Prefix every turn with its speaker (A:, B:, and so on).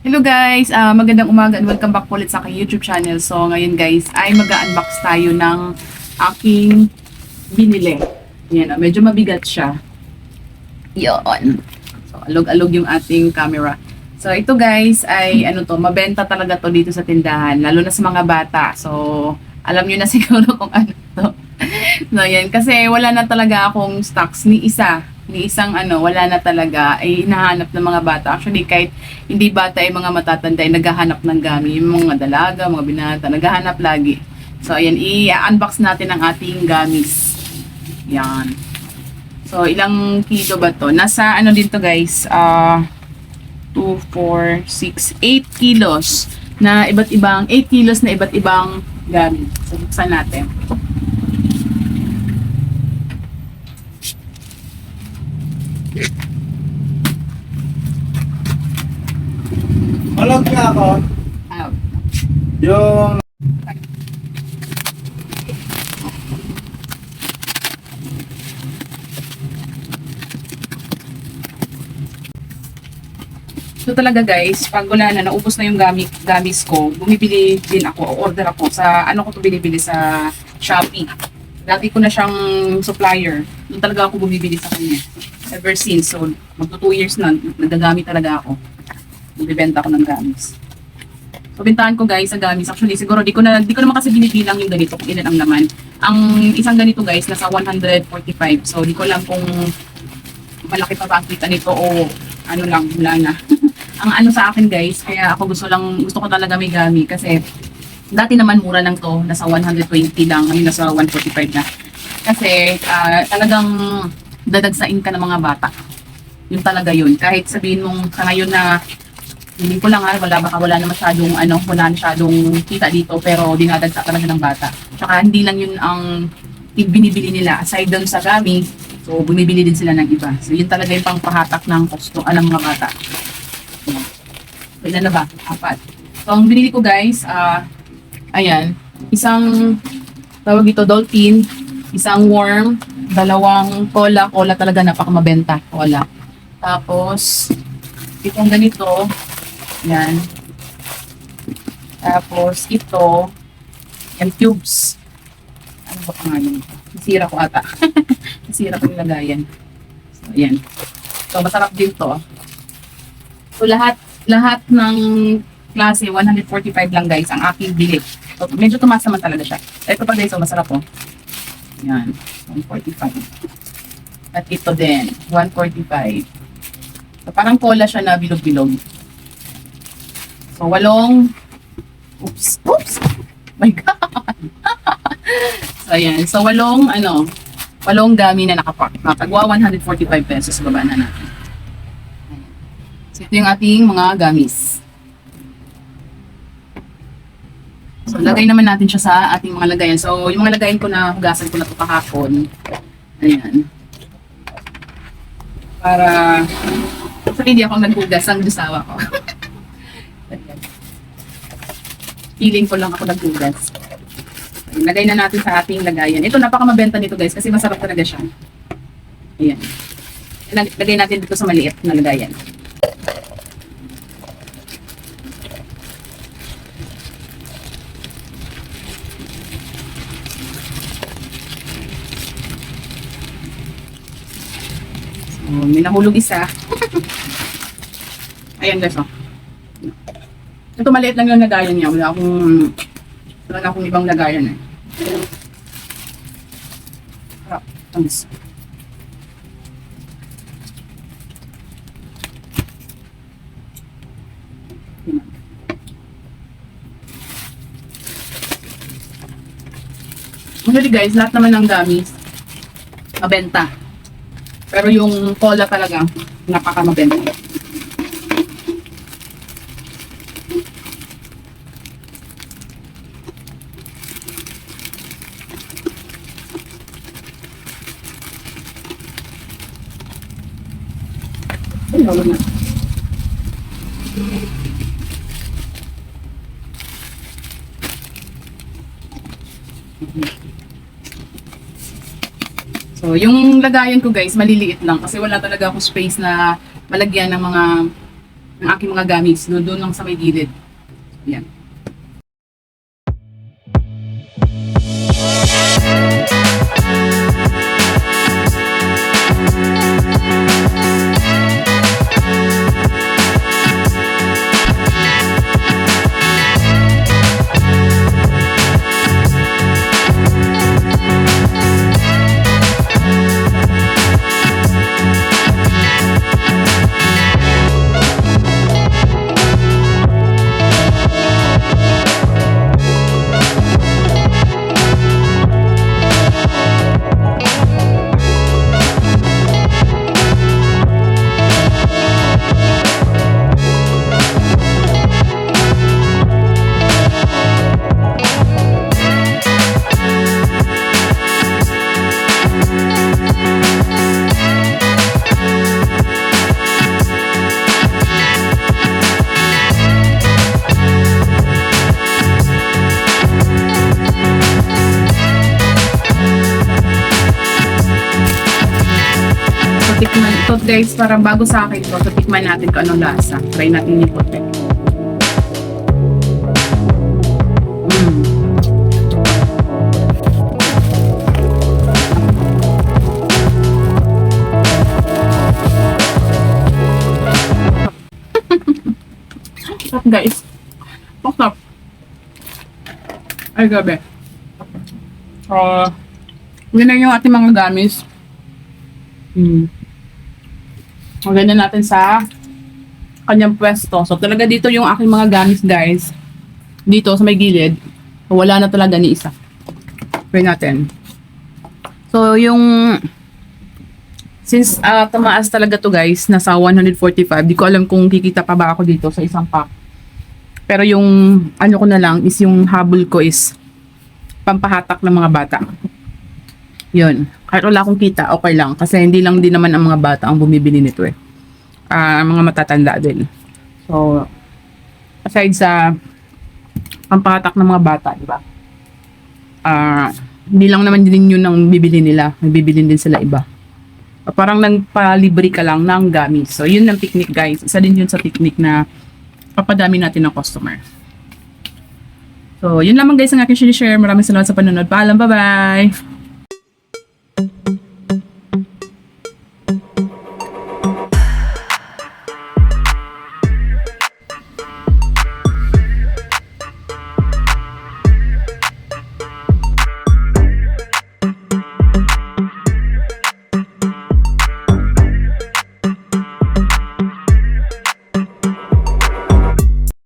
A: Hello guys, Ah, magandang umaga and welcome back ulit sa aking YouTube channel. So ngayon guys ay mag-unbox tayo ng aking binili. Yan, ah, medyo mabigat siya. Yon. So alog-alog yung ating camera. So ito guys ay ano to, mabenta talaga to dito sa tindahan, lalo na sa mga bata. So alam niyo na siguro kung ano to. no, yan. Kasi wala na talaga akong stocks ni isa. Ni isang ano, wala na talaga. Ay hinahanap ng mga bata. Actually, kahit hindi bata ay mga matatanda ay naghahanap ng gamit. Yung mga dalaga, mga binata, naghahanap lagi. So, ayan, i-unbox natin ang ating gamis. Yan. So, ilang kilo ba to? Nasa ano dito guys, ah 2, 4, 6, 8 kilos na iba't ibang, 8 kilos na iba't ibang gamit. So, buksan natin.
B: Alam niya ako,
A: Ah,
B: yung
A: So talaga guys, pag wala na, naubos na yung gamit, gamis ko, bumibili din ako, o order ako sa, ano ko to binibili sa Shopee. Dati ko na siyang supplier. Doon talaga ako bumibili sa kanya. Ever since, so magto 2 years na, nagagamit talaga ako. Nagbibenta ako ng gamis. So bintahan ko guys sa gamis. Actually, siguro di ko na di ko naman kasi binibilang yung ganito kung ilan ang laman. Ang isang ganito guys nasa 145. So di ko alam kung malaki pa ba ang kita nito o ano lang, wala na. ang ano sa akin guys, kaya ako gusto lang, gusto ko talaga may gami kasi dati naman mura lang to, nasa 120 lang, ngayon nasa 145 na. Kasi ah, talagang dadagsain ka ng mga bata. Yun talaga yun. Kahit sabihin mong sa ngayon na hindi ko lang ha, wala baka wala na masyadong ano, wala na masyadong kita dito pero dinadagsa talaga ng bata. Tsaka hindi lang yun ang binibili nila aside doon sa gami, so bumibili din sila ng iba. So yun talaga yung pangpahatak ng gusto ah, ng mga bata. Ilan na ba? Apat. So ang binili ko guys, ah ayan, isang tawag ito dolphin, isang worm, dalawang cola, cola talaga napakamabenta, cola. Tapos itong ganito, yan. Tapos ito, yung tubes. Ano ba pangalan ito? Nasira ko ata. Nasira ko yung lagayan. So, yan. So, masarap din to. So, lahat, lahat ng klase, 145 lang guys, ang aking bili. So, medyo tumaas naman talaga siya. Ito pa guys, so masarap po. Yan, 145. At ito din, 145. So, parang cola siya na bilog-bilog. So, walong, oops, oops, my God. so, ayan. So, walong, ano, walong gami na nakapak. Nakagwa 145 pesos, baba na natin. Ayan. So, ito yung ating mga gamis. So, lagay naman natin siya sa ating mga lagayan. So, yung mga lagayan ko na hugasan ko na ito kahapon. Ayan. Para, so, hindi ako naghugas ang jusawa ko. Feeling ko lang ako naghugas. Lagay na natin sa ating lagayan. Ito, napakamabenta nito guys kasi masarap talaga siya. Ayan. Lag- Lagay natin dito sa maliit na lagayan. So, may nahulog isa. Ayan guys, oh. Ito maliit lang yung lagayan niya. Wala akong, wala akong ibang lagayan eh. Harap, tamis. Actually guys, lahat naman ng gamis, mabenta. Pero yung cola talaga, napaka mabenta. So, yung lagayan ko guys, maliliit lang kasi wala talaga ako space na malagyan ng mga ng aking mga gamis. Doon, doon lang sa may gilid. Yan. Ito guys, parang bago sa akin to. So, tikman natin kung anong lasa. Try natin yung puti. Mm. Sarap guys. Masarap. Ay, gabi. Uh, yun na yung ating mga gamis. Hmm. Maganda natin sa kanyang pwesto. So, talaga dito yung aking mga gamis, guys. Dito, sa may gilid. Wala na talaga ni isa. Try natin. So, yung... Since ah, tumaas talaga to guys, nasa 145. Di ko alam kung kikita pa ba ako dito sa isang pack. Pero yung ano ko na lang is yung habol ko is pampahatak ng mga bata. Yun. Kahit wala akong kita, okay lang. Kasi hindi lang din naman ang mga bata ang bumibili nito eh. Ah, mga matatanda din. So, aside sa pampahatak ng mga bata, di ba? Ah, hindi lang naman din yun ang bibili nila. May bibili din sila iba. Parang nagpalibre ka lang ng gamit. So, yun ang technique guys. Isa din yun sa technique na papadami natin ng customer. So, yun lamang guys ang aking share. Maraming salamat sa panonood. Paalam, bye-bye!